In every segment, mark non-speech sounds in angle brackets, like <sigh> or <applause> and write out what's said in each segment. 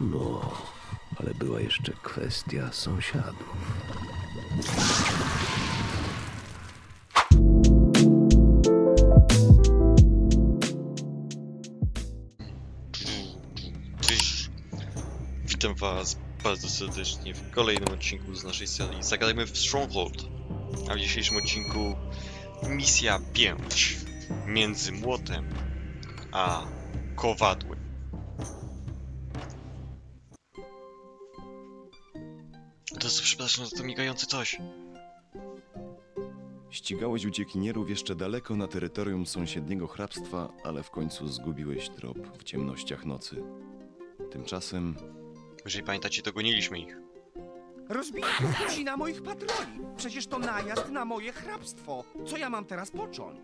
No, ale była jeszcze kwestia sąsiadów. Witam was bardzo serdecznie w kolejnym odcinku z naszej serii Zagadajmy w Stronghold. A w dzisiejszym odcinku misja 5 między młotem a kowadłem. To jest, przepraszam, za to migające coś. Ścigałeś uciekinierów jeszcze daleko na terytorium sąsiedniego hrabstwa, ale w końcu zgubiłeś trop w ciemnościach nocy. Tymczasem Jeżeli pamiętacie, dogoniliśmy ich. Rozbijcie na moich patroli. Przecież to najazd na moje hrabstwo. Co ja mam teraz począć?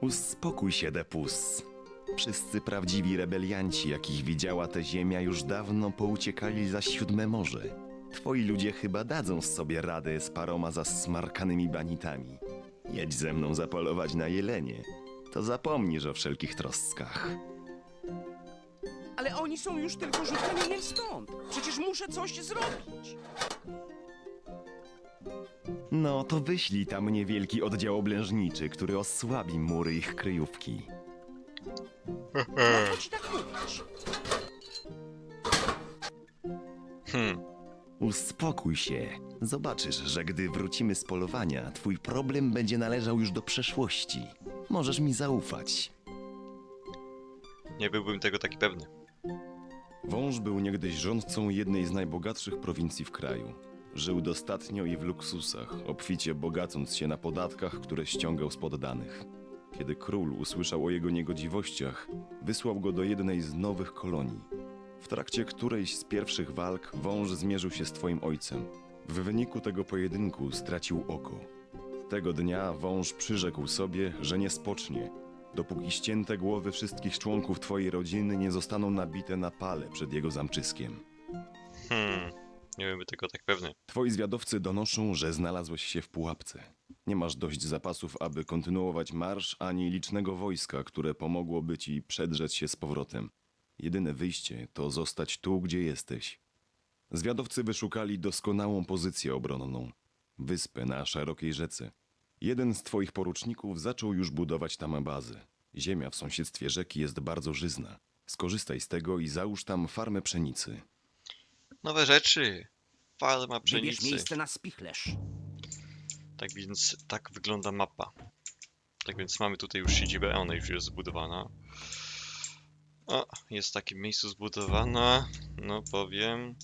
uspokój się, Depus. Wszyscy prawdziwi rebelianci, jakich widziała ta ziemia, już dawno pouciekali za siódme morze. Twoi ludzie chyba dadzą sobie radę z paroma zasmarkanymi banitami. Jedź ze mną zapolować na jelenie. To zapomnisz o wszelkich trostkach. Ale oni są już tylko rzut kamieniem stąd. Przecież muszę coś zrobić. No to wyślij tam niewielki oddział oblężniczy, który osłabi mury ich kryjówki. Po co ci tak mówić? Hmm, Uspokój się. Zobaczysz, że gdy wrócimy z polowania, twój problem będzie należał już do przeszłości. Możesz mi zaufać. nie byłbym tego taki pewny. Wąż był niegdyś rządcą jednej z najbogatszych prowincji w kraju. Żył dostatnio i w luksusach, obficie bogacąc się na podatkach, które ściągał z poddanych. Kiedy król usłyszał o jego niegodziwościach, wysłał go do jednej z nowych kolonii. W trakcie którejś z pierwszych walk wąż zmierzył się z twoim ojcem. W wyniku tego pojedynku stracił oko. Tego dnia wąż przyrzekł sobie, że nie spocznie, dopóki ścięte głowy wszystkich członków twojej rodziny nie zostaną nabite na pale przed jego zamczyskiem. Hmm, nie byłbym tego tak pewny. Twoi zwiadowcy donoszą, że znalazłeś się w pułapce. Nie masz dość zapasów, aby kontynuować marsz, ani licznego wojska, które pomogłoby ci przedrzeć się z powrotem. Jedyne wyjście to zostać tu, gdzie jesteś. Zwiadowcy wyszukali doskonałą pozycję obronną wyspę na szerokiej rzece. Jeden z twoich poruczników zaczął już budować tam bazę. Ziemia w sąsiedztwie rzeki jest bardzo żyzna. Skorzystaj z tego i załóż tam farmę pszenicy. Nowe rzeczy. Farma Wybierz pszenicy. miejsce na spichlerz. Tak więc tak wygląda mapa. Tak więc mamy tutaj już siedzibę, a ona już jest zbudowana. O, jest w takim miejscu zbudowana. No powiem.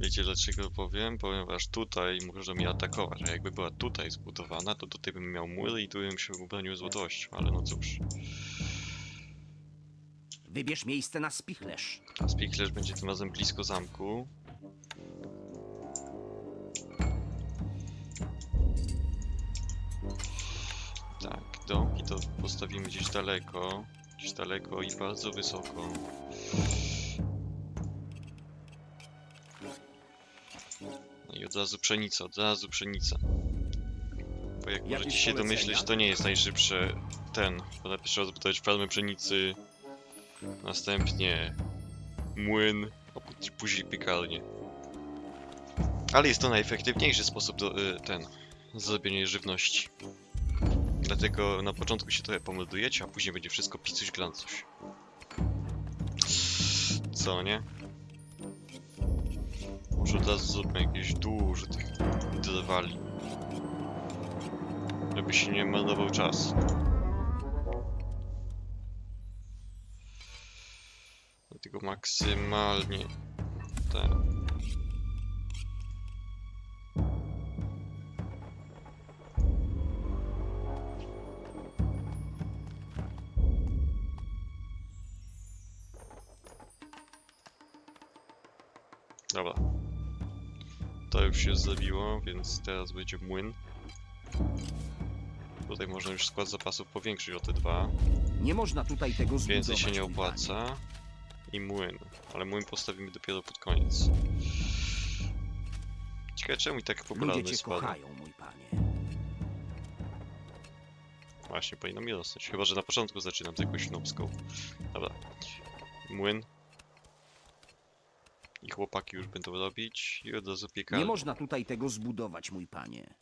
Wiecie dlaczego powiem? Ponieważ tutaj może mnie atakować, a jakby była tutaj zbudowana, to tutaj bym miał mury i tu bym się bronił złotością, ale no cóż. Wybierz miejsce na spichlerz. A Spichlerz będzie tym razem blisko zamku. Tak, domki to postawimy gdzieś daleko. Gdzieś daleko i bardzo wysoko. No i od razu pszenica, od razu pszenica. Bo jak Jakieś możecie się polecenia? domyśleć, to nie jest najszybsze ten. Bo najpierw trzeba zbudować farmę pszenicy, Następnie młyn, a pó- później piekarnię. Ale jest to najefektywniejszy sposób do, y, ten, zrobienia żywności. Dlatego na początku się trochę pomeldujecie, a później będzie wszystko picuś glancuś. Co, nie? Może od razu zróbmy jakieś dużo tych drwali. Żeby się nie marnował czas. Dlatego maksymalnie Dobra. To już się zrobiło, więc teraz będzie młyn. Tutaj można już skład zapasów powiększyć o te dwa. Nie można tutaj tego zbudować. Więcej się nie opłaca. I młyn. Ale młyn postawimy dopiero pod koniec. Ciekawe czemu i tak. Ludzie popularny cię spada. kochają, mój panie. Właśnie, powinno mi rosnąć. Chyba, że na początku zaczynam z jakąś nubską. Dobra. młyn. I chłopaki już będą robić i od razu piekarnia. Nie można tutaj tego zbudować, mój panie.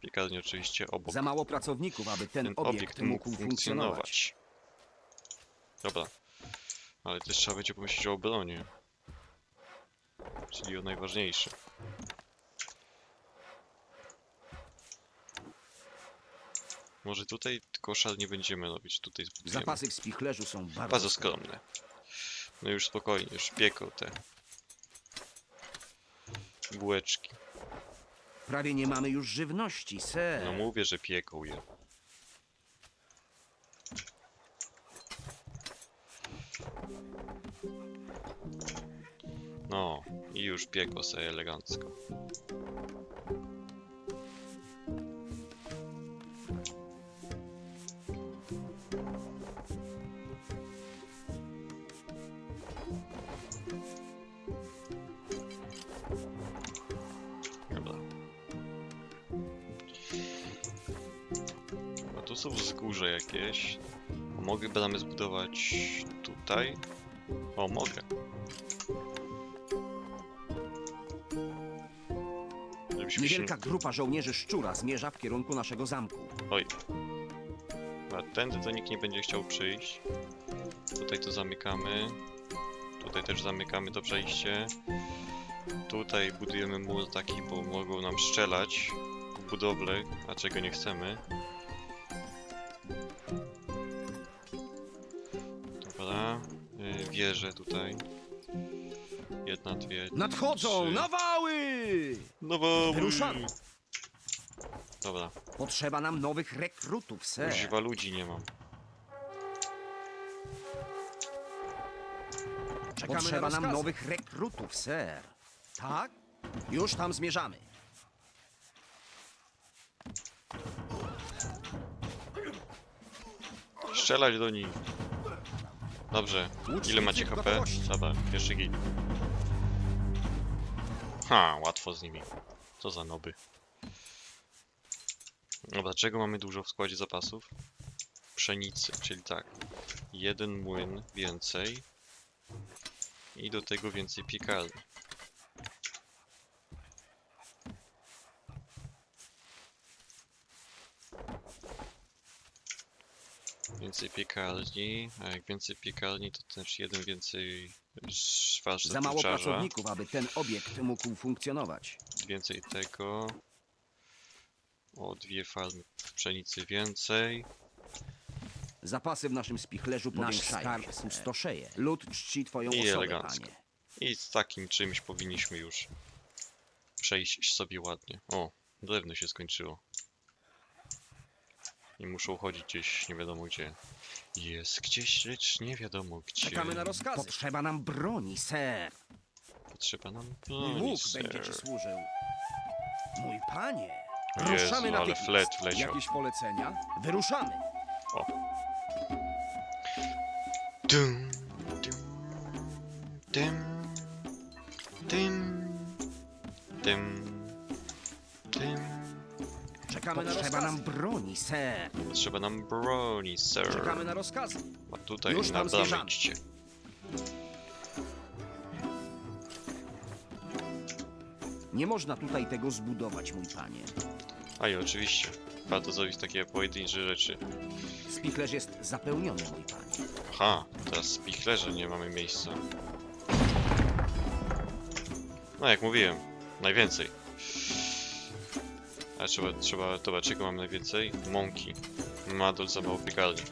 Piekarnia oczywiście obok. Za mało pracowników, aby ten, ten obiekt, mógł funkcjonować. Dobra. Ale też trzeba będzie pomyśleć o obronie. Czyli o najważniejszym. Może tutaj koszar nie będziemy robić, tutaj zbudujemy. Zapasy w spichlerzu są bardzo, Bardzo skromne. No już spokojnie, już pieką te bułeczki. Prawie nie mamy już żywności, ser. No mówię, że pieką je. No, i już piekło sobie elegancko. Jakieś. Mogę bramy zbudować tutaj? O, mogę. Żebyśmy się... Niewielka grupa żołnierzy szczura zmierza w kierunku naszego zamku. Oj. A tędy to nikt nie będzie chciał przyjść. Tutaj to zamykamy. Tutaj też zamykamy to przejście. Tutaj budujemy mur taki, bo mogą nam strzelać w budowlę, a czego nie chcemy. Wieże tutaj. Jedna, dwie, Nadchodzą trzy. nawały! No bo... Wyruszamy. Dobra, Potrzeba nam nowych rekrutów, ser. używa ludzi nie mam. Czekamy Potrzeba nam nowych rekrutów, ser. Tak? Już tam zmierzamy. Strzelać do nich. Dobrze. Ile macie HP? Dobra, jeszcze git. Ha, łatwo z nimi. Co za noby. No dlaczego mamy dużo w składzie zapasów? Pszenicy, czyli tak. Jeden młyn więcej. I do tego więcej piekarni. Więcej piekarni, a jak więcej piekarni, to też jeden więcej warsztat Za mało pracowników, aby ten obiekt mógł funkcjonować. Więcej tego. O, dwie farmy pszenicy więcej. Zapasy w naszym spichlerzu powiększają Nasz skarb pustoszeje. Lud czci twoją I osobę, elegancko. panie. I z takim czymś powinniśmy już przejść sobie ładnie. O, drewno się skończyło. I muszą chodzić gdzieś, nie wiadomo gdzie. Jest gdzieś, lecz nie wiadomo gdzie. Czekamy na rozkazy. Potrzeba nam broni, ser. Potrzeba nam broni, łuk będzie ci służył. Mój panie. Jezu, Ruszamy ale natychmiast. flet wleciał. Jakieś polecenia? Wyruszamy. Dum, dum, dum, dum, dum, dum. Czekamy Potrzeba na rozkazy. nam broni, ser. Potrzeba nam broni, sir. Czekamy na rozkazy. A tutaj Już na tam zmierzamy. idźcie. Nie można tutaj tego zbudować, mój panie. A i oczywiście. Warto zrobić takie pojedyncze rzeczy. Spichlerz jest zapełniony, mój panie. Aha, teraz spichlerze nie mamy miejsca. No jak mówiłem, najwięcej. A trzeba, trzeba, dobra, czego mam najwięcej? Mąki. Madol za mało piekarni.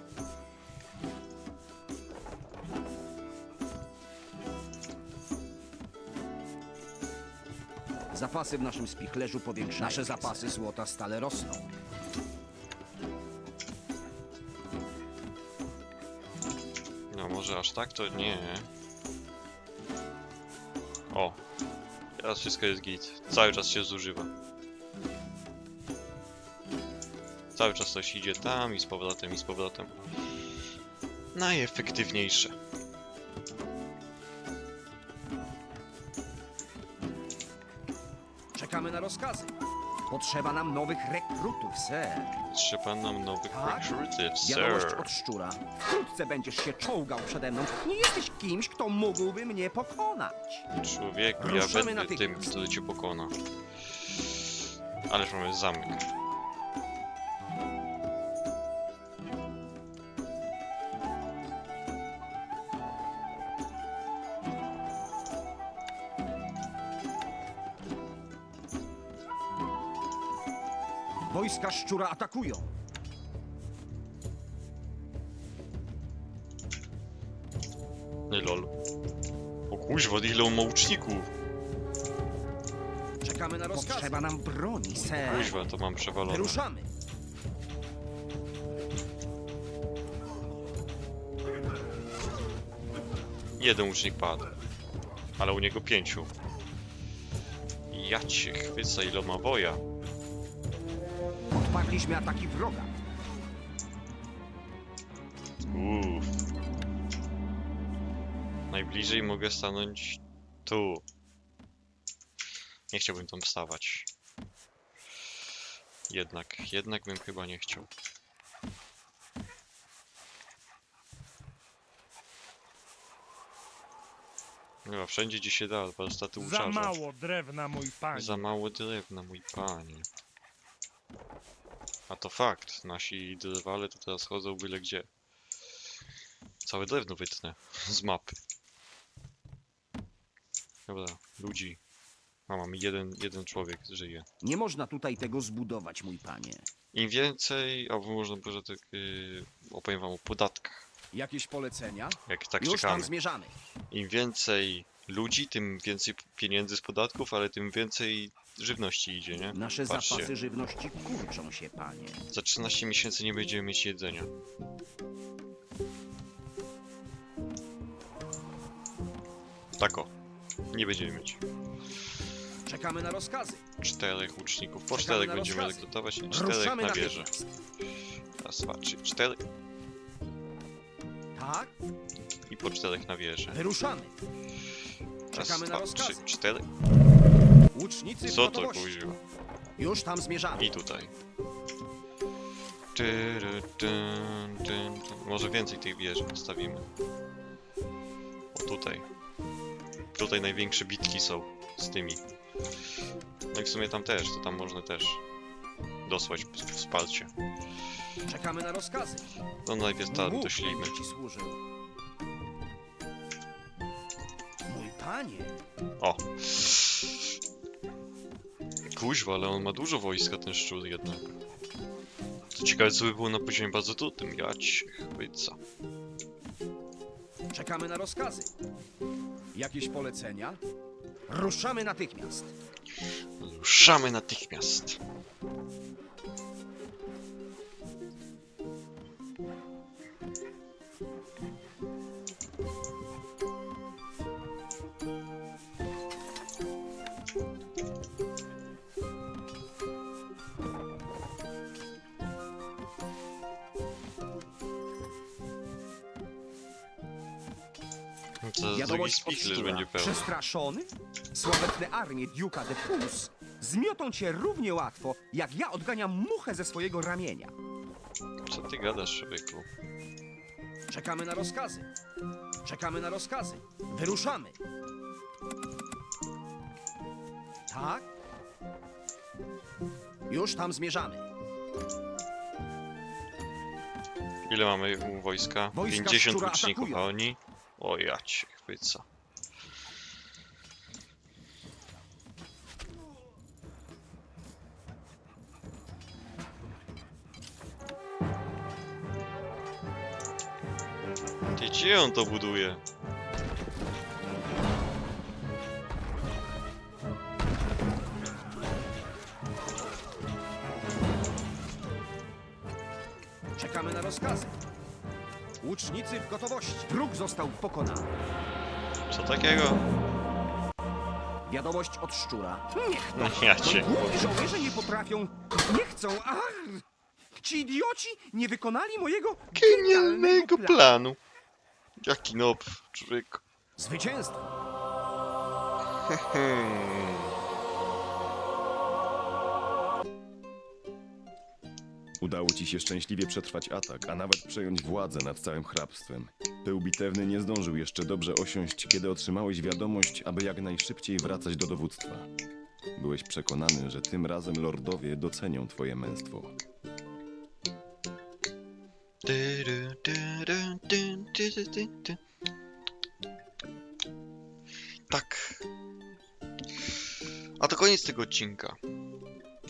Zapasy w naszym spichlerzu powiększają. Nasze zapasy złota stale rosną. No może aż tak to nie. O. Teraz wszystko jest git. Cały czas się zużywa. Cały czas coś idzie tam i z powrotem i z powrotem. Najefektywniejsze. Czekamy na rozkazy. Potrzeba nam nowych rekrutów, ser. Trzeba nam nowych Tak? recruitów, Wiadomość sir. od szczura. Wkrótce będziesz się czołgał przede mną. Nie jesteś kimś, kto mógłby mnie pokonać. Człowieku, ja Ruszamy będę tym, natychmiast. który cię pokona. Ależ mamy zamek. Wojska szczura atakują. Nie lol. O kuźwa, ile on ma łuczników? Czekamy na rozkaz. Potrzeba nam broni, ser. Kuźwa, to mam przewalone. Wyruszamy. Jeden łucznik padł. Ale u niego pięciu. Ja cię chwycę, ile ma woja. Odparliśmy ataki wroga. Uff. Najbliżej mogę stanąć tu. Nie chciałbym tam wstawać. Jednak, jednak bym chyba nie chciał. Chyba wszędzie gdzie się da, warsztaty Za uczarza. mało drewna, mój panie. Za mało drewna, mój panie. A to fakt, nasi drwale to teraz chodzą byle gdzie. Całe drewno wytnę z mapy. Dobra, ludzi. A mamy jeden, jeden człowiek żyje. Nie można tutaj tego zbudować, mój panie. Im więcej, albo można może tak yy, opowiem wam o podatkach. Jakieś polecenia? Jak tak Już tam czekamy. zmierzamy. Im więcej ludzi, tym więcej pieniędzy z podatków, ale tym więcej żywności idzie, nie? Nasze Patrzcie. zapasy żywności kurczą się, panie. Za 13 miesięcy nie będziemy mieć jedzenia. Tak o. Nie będziemy mieć. Czekamy na rozkazy. Czterech łuczników. Po Czekamy czterech na będziemy rozkazy. rekrutować i czterech Ruszamy na wieżę. Raz, dwa, trzy, cztery Tak? i po czterech na wieżę. Wyruszamy. Raz, Czekamy na dwa, trzy, rozkazy. cztery. Łucznicy w Co to gotowości. kuźwa? Już tam zmierzamy. I tutaj. Tyry, tyn, tyn, tyn. Może więcej tych wieży postawimy. O tutaj. Tutaj największe bitki są z tymi. No i w sumie tam też, to tam można też dosłać p- wsparcie. Czekamy na rozkazy. No najpierw tam doślijmy. będę ci służył. Panie. O! Kuźwa, ale on ma dużo wojska, ten szczur jednak. To ciekawe, co by było na poziomie bardzo trudnym. Ja cię chwyca. Czekamy na rozkazy. Jakieś polecenia? Ruszamy natychmiast. Ruszamy natychmiast. Od spichlerz będzie pełny. Przestraszony? Sławetne armie Duke'a de Pus zmiotą cię równie łatwo, jak ja odganiam muchę ze swojego ramienia. Co ty gadasz, człowieku? Czekamy na rozkazy. Czekamy na rozkazy. Wyruszamy. Tak? Już tam zmierzamy. Ile mamy u wojska? Wojska 50 szczura łuczników, atakują. a oni? O ja cię chwyca. Ty gdzie on to buduje? Czekamy na rozkazy. Łucznicy w gotowości. Wróg został pokonany. Co takiego? Wiadomość od szczura. Niech No to. <laughs> ja cię. Głupi żołnierze nie potrafią, nie chcą. Ach! Ci idioci nie wykonali mojego Genialnego planu. Jaki nob, człowiek. Zwycięstwo. <laughs> Hmm. Udało ci się szczęśliwie przetrwać atak, a nawet przejąć władzę nad całym hrabstwem. Pył bitewny nie zdążył jeszcze dobrze osiąść, kiedy otrzymałeś wiadomość, aby jak najszybciej wracać do dowództwa. Byłeś przekonany, że tym razem lordowie docenią twoje męstwo. Tak. A to koniec tego odcinka.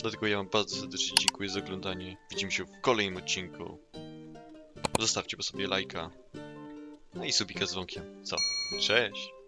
Dlatego ja wam bardzo serdecznie dziękuję za oglądanie. Widzimy się w kolejnym odcinku. Zostawcie po sobie lajka. No i subika z dzwonkiem. Co? Cześć!